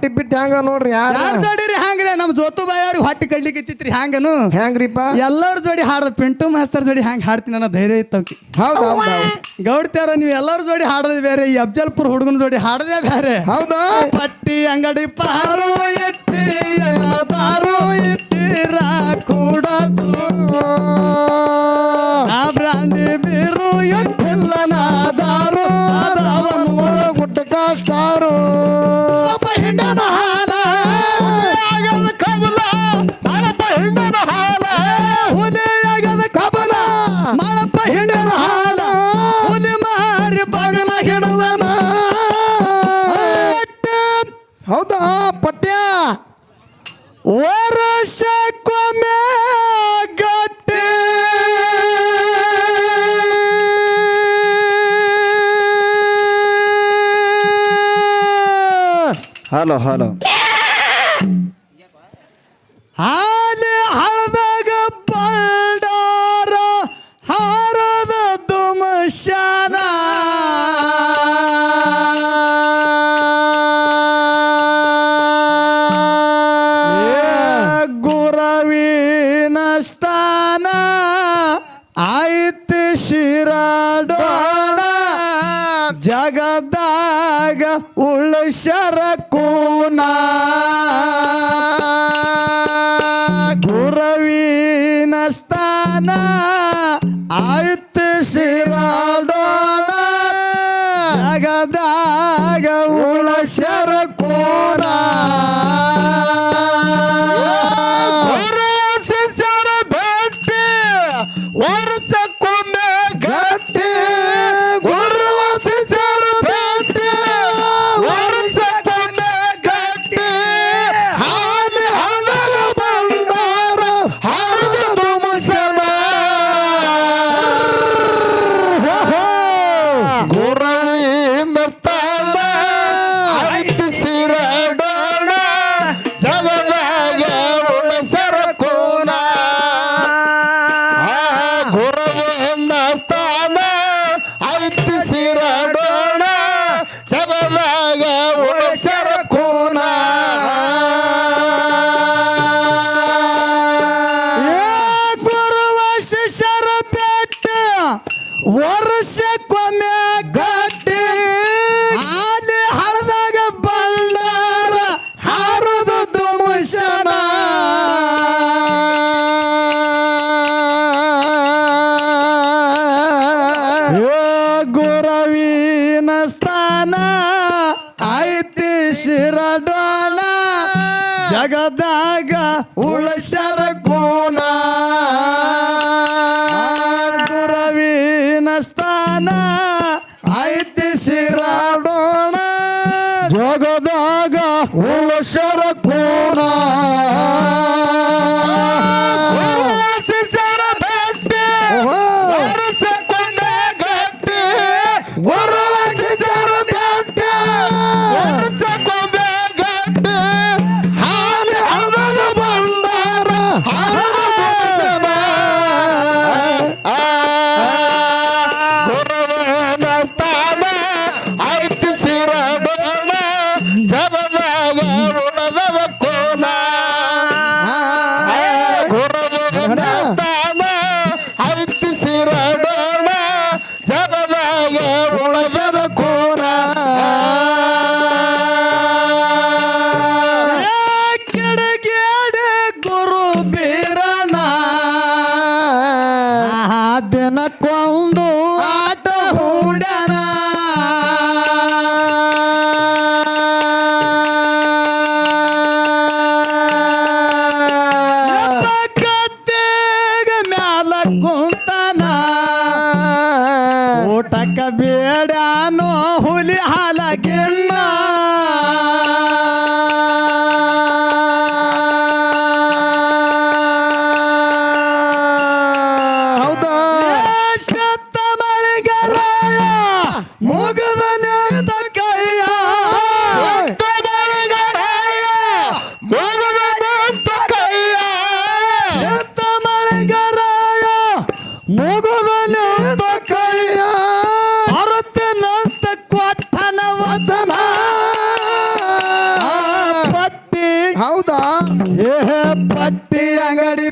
ಹೊಟ್ಟಿ ಬಿಟ್ಟು ಹ್ಯಾಂಗ ನೋಡ್ರಿ ಯಾರ? ಯಾರ ಜೋಡಿರಿ ಹ್ಯಾಂಗ್ರಿ? ನಮ್ಮ ಜೋತು ಬಾಯಿ ಅವ್ರಿಗೆ ಹೊಟ್ಟೆ ಕಡ್ಲಿಕ್ಕೆ ಹ್ಯಾಂಗನು? ಹ್ಯಾಂಗ್ರಿಪ್ಪ? ಎಲ್ಲರ ಜೋಡಿ ಹಾಡದ ಪಿಂಟು ಮಾಸ್ತರ್ ಜೋಡಿ ಹ್ಯಾಂಗ ಹಾಡ್ತೀನಿ ಅನ್ನೋ ಧೈರ್ಯ ಇತ್ತವ್ಕಿ ಹೌದು ಹೌದು ಗೌಡ್ತಿಯವ್ರ ನೀವು ಎಲ್ಲರ ಜೋಡಿ ಹಾಡೋದು ಬೇರೆ ಈ ಅಫ್ಜಲ್ಪುರ್ ಹುಡುಗನ ಜೋಡಿ ಹಾಡದೆ ಬೇರೆ. ಹೌದು? ಪಟ್ಟಿ ಅಂಗಡಿ ಪಾರು ಎಟ್ಟಿ ಎಲ್ಲ ಇಟ್ಟಿ ಇಟ್ಟಿರ ಕೂಡ ನಾ ಬ್ರಾಂಡಿ ಬೀರು ಎಟ್ಟಿಲ್ಲ ನಾ ಹಿಂಡನ ಹಾಲ ಹುಲಿ ಮಾರಿ ಬಗಲ ಹಿಡದನ ಹೌದಾ ಪಟ್ಯ? ವರ್ಷಕ್ಕೊಮ್ಮೆ ಗಟ್ಟೆ. ಹಲೋ ಹಲೋ ಹಾಲಿ ಉಳಿಸರ ನಾನು ಹುಲಿ ಹಾಲ ಗೆಣ್ಣ. ಅಂಗಡಿ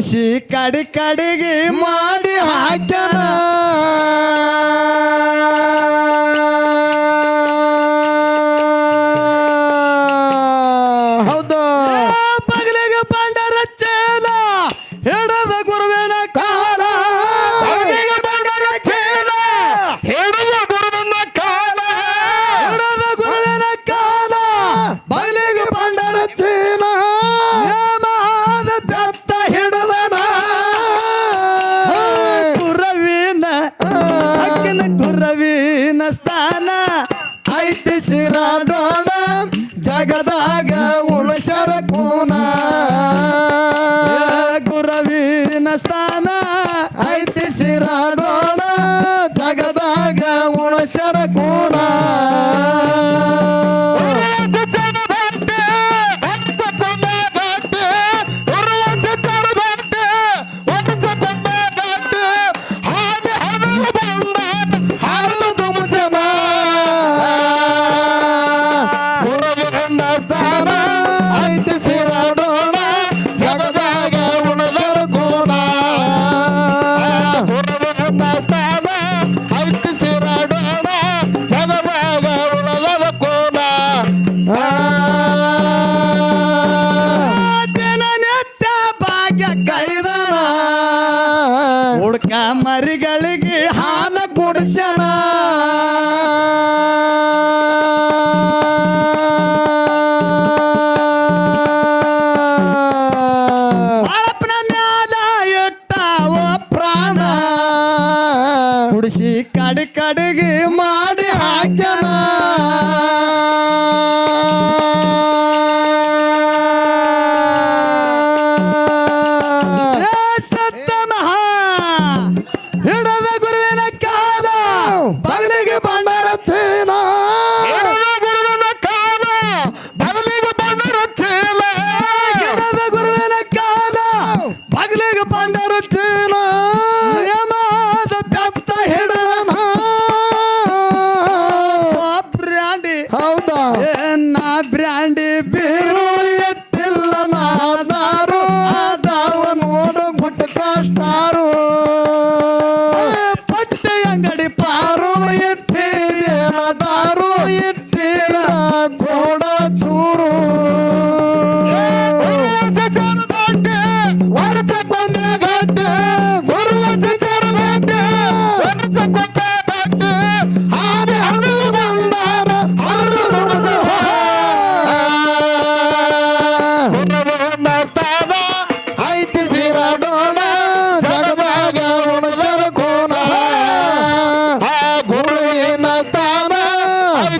ಬಿಡಿಸಿ ಕಡಿ ಕಡಿಗೆ ಮಾಡಿ ಹಾಕ್ಯಾನ. ರವಿನ ಸ್ಥಾನ ಐತಿ ಶಿರಾಡೋಣ ಜಗದಾಗ ಉಳಸರ ಕೋಣ ಮಾಡಿ ಹಾಕ್ಯಾನ.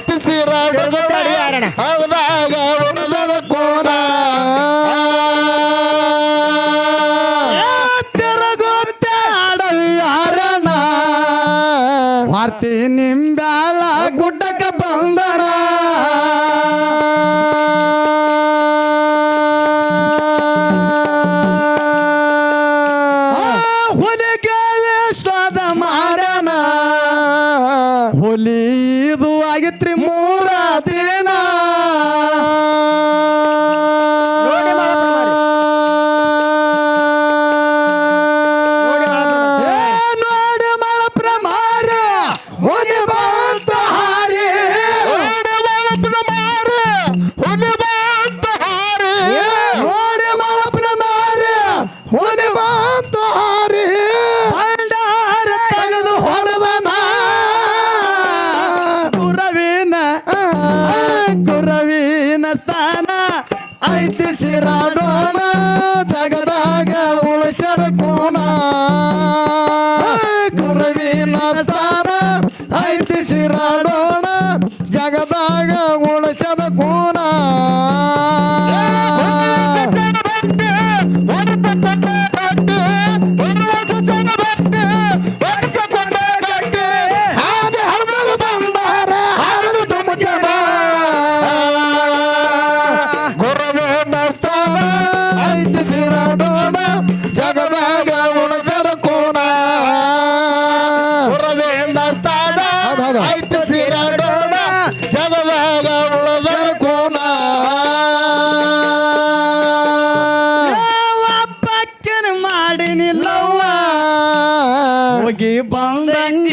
ಪ್ರೀತಿಸಿರ ಜಗದಾಗ ಹೋಗಿ ಬಂದಂಗ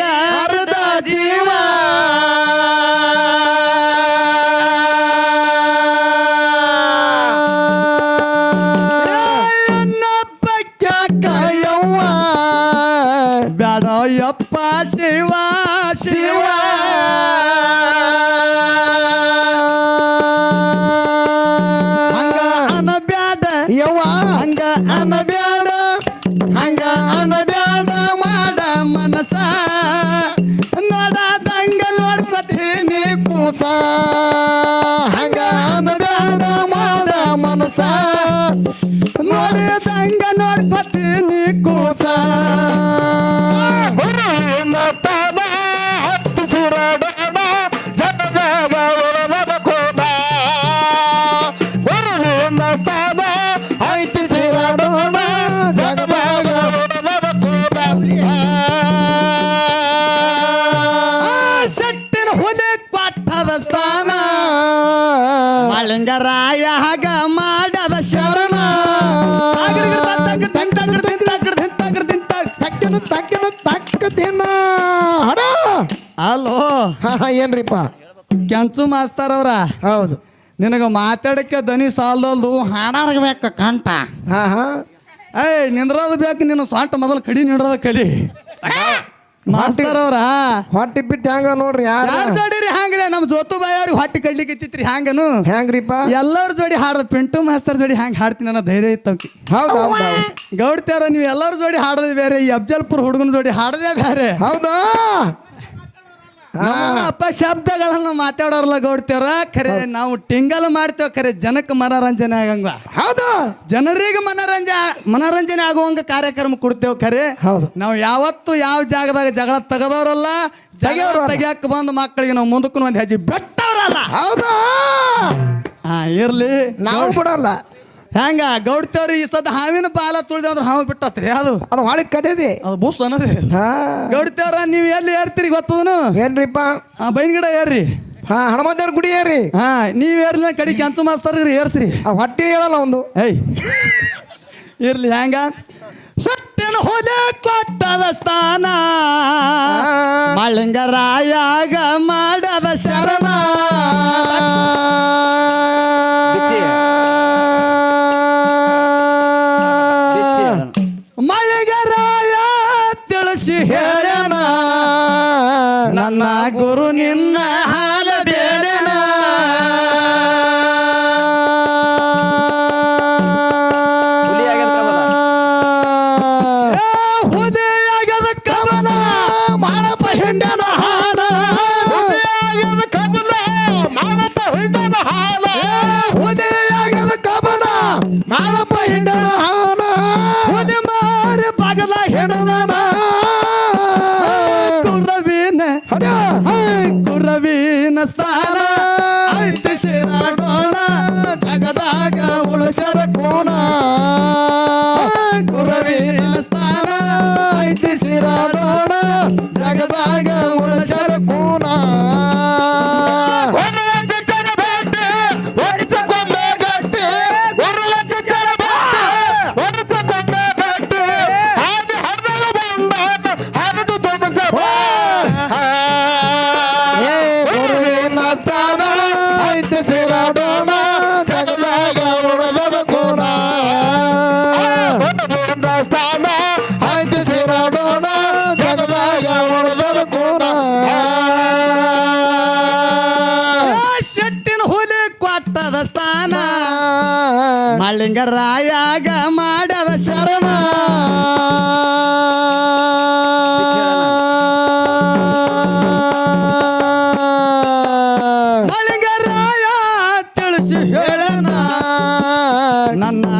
ತಕ್ಕನು ತಕ್ಕನು ತಕ್ಕ ಅಲೋ. ಅಲ್ಲೋ ಹಾ ಹಾ ಏನ್ರಿಪ್ಪ? ಕೆಂಚು ಮಾಸ್ತರ್ ಅವ್ರ. ಹೌದು. ನಿನಗೆ ಮಾತಾಡಕ್ಕೆ ದನಿ ಸಾಲದಲ್ದು. ಹಾಡಾಡಬೇಕು ಕಂಠ. ಹಾ ಹಾ. ಏಯ್ ನಿಂದ್ರದ ಬೇಕು ನಿನ್ನ ಸ್ವಂಟ ಮೊದಲು ಕಡಿ ನಿಡ್ರದ ಕಲಿ ಮಾಸ್ತರ್ ಅವ್ರ? ಹೊಟ್ಟಿ ಬಿಟ್ಟು ಹೆಂಗ ನೋಡ್ರಿ ಯಾರ? ಜೋಡಿರಿ ಹ್ಯಾಂಗ್ರಿ? ನಮ್ಮ ಜೋತು ಬಾಯಿ ಅವ್ರಿಗೆ ಹೊಟ್ಟಿ ಕಡ್ಲಿಕ್ಕೆ ಹ್ಯಾಂಗನು. ಹೆಂಗ್ರಿಪ್ಪ ಎಲ್ಲರ ಜೋಡಿ ಹಾಡ್ದ ಪಿಂಟು ಮಾಸ್ತರ್ ಜೋಡಿ ಹ್ಯಾಂಗ ಹಾಡ್ತೀನಿ ಅನ್ನೋ ಧೈರ್ಯ ಇತ್ತವ್ಕಿ ಹೌದು ಹೌದು ಗೌಡ್ತಿಯವ್ರ ನೀವು ಎಲ್ಲರ ಜೋಡಿ ಹಾಡೋದು ಬೇರೆ ಈ ಅಫ್ಜಲ್ಪುರ್ ಹುಡುಗನ ಜೋಡಿ ಹಾಡದೇ ಬೇರೆ. ಹೌದಾ? ನಮ್ಮ ಅಪ್ಪ ಶಬ್ದಗಳನ್ನು ಮಾತಾಡೋರಲ್ಲ ಗೌಡ್ತೇವ್ರ ಖರೆ ನಾವು ಟಿಂಗಲ್ ಮಾಡ್ತೇವೆ ಖರೆ ಜನಕ್ಕೆ ಮನೋರಂಜನೆ ಆಗಂಗ. ಹೌದು. ಜನರಿಗೆ ಮನೋರಂಜ ಮನೋರಂಜನೆ ಆಗುವಂಗ ಕಾರ್ಯಕ್ರಮ ಕೊಡ್ತೇವೆ ಖರೆ. ಹೌದು. ನಾವು ಯಾವತ್ತು ಯಾವ ಜಾಗದಾಗ ಜಗಳ ತಗದವರಲ್ಲ ಜಗಳ. ತೆಗಿಯಕ್ಕೆ ಬಂದ ಮಕ್ಕಳಿಗೆ ನಾವು ಮುಂದಕ್ಕೂ ಒಂದು ಹೆಜ್ಜೆ ಬೆಟ್ಟವ್ರಲ್ಲ. ಹೌದಾ. ಹಾ ಇರ್ಲಿ. ನಾವು ಬಿಡಲ್ಲ. ಹೆಂಗ ಗೌಡ್ತೇವ್ರಿ ಈ ಸದ ಹಾವಿನ ಬಾಲ ತುಳಿದ ಅಂದ್ರೆ ಹಾವು ಬಿಟ್ಟತ್ರಿ ಅದು? ಅದು ಹೊಳಿ ಕಡಿದೆ ಅದು ಬುಸ್ ಅನ್ನೋದು. ಹಾ. ಗೌಡ್ತೇವ್ರ ನೀವು ಎಲ್ಲಿ ಏರ್ತೀರಿ ಗೊತ್ತದನು? ಏನ್ರಿಪ್ಪ? ಆ ಬೈನ್ ಗಿಡ ಏರ್ರಿ. ಹಾ ಹನುಮಂತೇವ್ರ ಗುಡಿ ಏರ್ರಿ. ಹಾ ನೀವ್ ಏರ್ಲಿ ಕಡಿ ಕೆಂಚು ಮಾಸ್ತರ್ ಏರ್ಸ್ರಿ. ಆ ಹೊಟ್ಟೆ ಹೇಳಲ್ಲ ಒಂದು. ಏಯ್. ಇರ್ಲಿ ಹೆಂಗ? ಸಟ್ಟಿನ ಹೊಲೆ ಕೊಟ್ಟದ ಸ್ಥಾನ. ಮಳಿಂಗರಾಯಾಗ ಮಾಡದ ಶರಣ.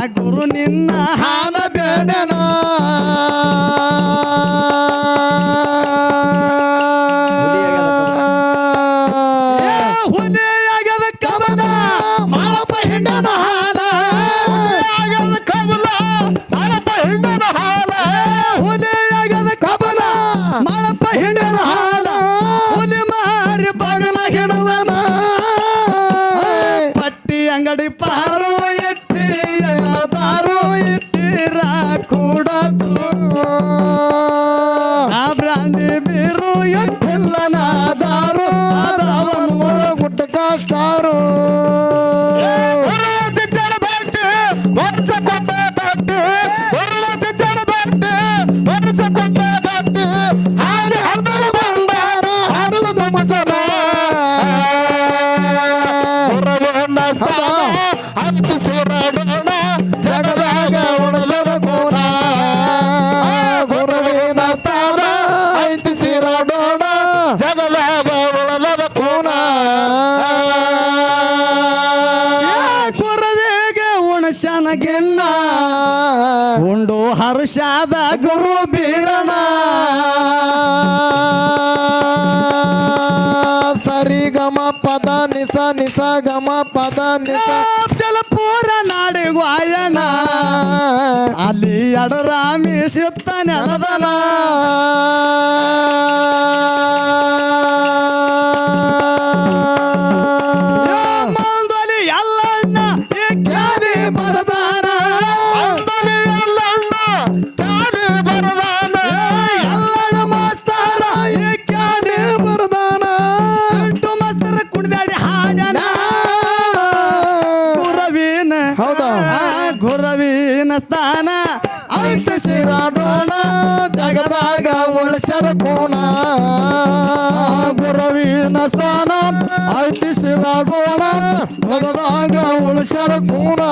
ಗುರು ನಿನ್ನ ಹಾಲ ಬೇಡ Ablan ಉಂಡು ಹರ್ಷಾದ ಗುರು ಬೀರಣ. ಸರಿ ಗಮ ಪದ ನಿಸ ನಿಸ ಗಮ ಪದ ನಿಸ. ಚಲಪೂರ ನಾಡಿ ವಾಯಣ ಅಲ್ಲಿ ಎಡರಾಮಿ ಸುತ್ತ ನೆಲದನ. দিশার গুণা